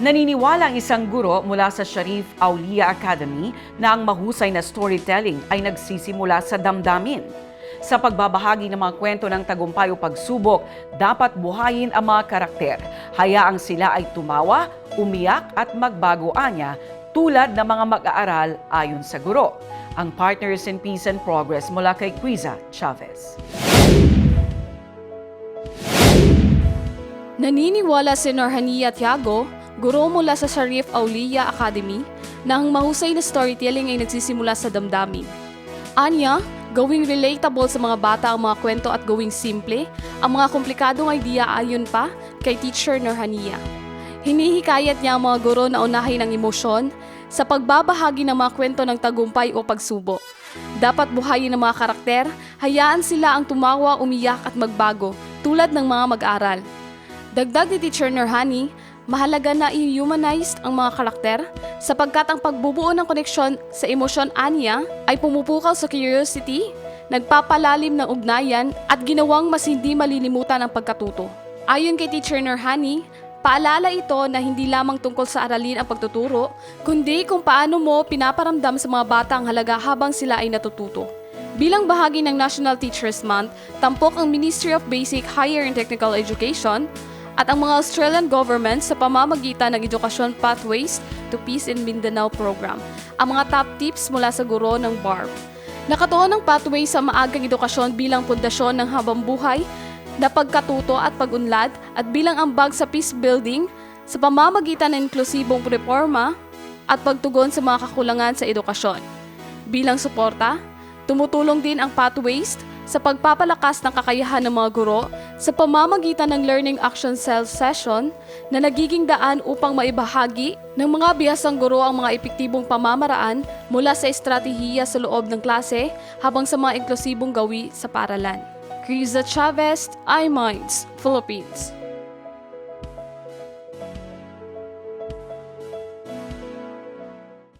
Naniniwala ang isang guro mula sa Sharif Aulia Academy na ang mahusay na storytelling ay nagsisimula sa damdamin. Sa pagbabahagi ng mga kwento ng tagumpay o pagsubok, dapat buhayin ang mga karakter. Hayaang sila ay tumawa, umiyak at magbago anya tulad ng mga mag-aaral ayon sa guro. Ang Partners in Peace and Progress mula kay Quiza Chavez. Naniniwala si Norhania Tiago, guro mula sa Sharif Aulia Academy, na ang mahusay na storytelling ay nagsisimula sa damdamin. Anya, gawing relatable sa mga bata ang mga kwento at gawing simple, ang mga komplikadong idea ayon pa kay teacher Norhania. Hinihikayat niya ang mga guro na unahin ang emosyon sa pagbabahagi ng mga kwento ng tagumpay o pagsubok. Dapat buhayin ng mga karakter, hayaan sila ang tumawa, umiyak at magbago tulad ng mga mag-aral. Dagdag ni Teacher Norhani, mahalaga na i-humanize ang mga karakter sapagkat ang pagbubuo ng koneksyon sa emosyon anya ay pumupukaw sa curiosity, nagpapalalim ng ugnayan at ginawang mas hindi malilimutan ang pagkatuto. Ayon kay Teacher Norhani, paalala ito na hindi lamang tungkol sa aralin ang pagtuturo, kundi kung paano mo pinaparamdam sa mga bata ang halaga habang sila ay natututo. Bilang bahagi ng National Teachers Month, tampok ang Ministry of Basic, Higher and Technical Education at ang mga Australian government sa pamamagitan ng Edukasyon Pathways to Peace in Mindanao program. Ang mga top tips mula sa guro ng BARP. Nakatuon ang pathway sa maagang edukasyon bilang pundasyon ng habang buhay na pagkatuto at pagunlad at bilang ambag sa peace building sa pamamagitan ng inklusibong reforma at pagtugon sa mga kakulangan sa edukasyon. Bilang suporta, tumutulong din ang pathways sa pagpapalakas ng kakayahan ng mga guro sa pamamagitan ng Learning Action Cell Session na nagiging daan upang maibahagi ng mga bihasang guro ang mga epektibong pamamaraan mula sa estratehiya sa loob ng klase habang sa mga inklusibong gawi sa paralan. Criza Chavez, iMinds, Philippines.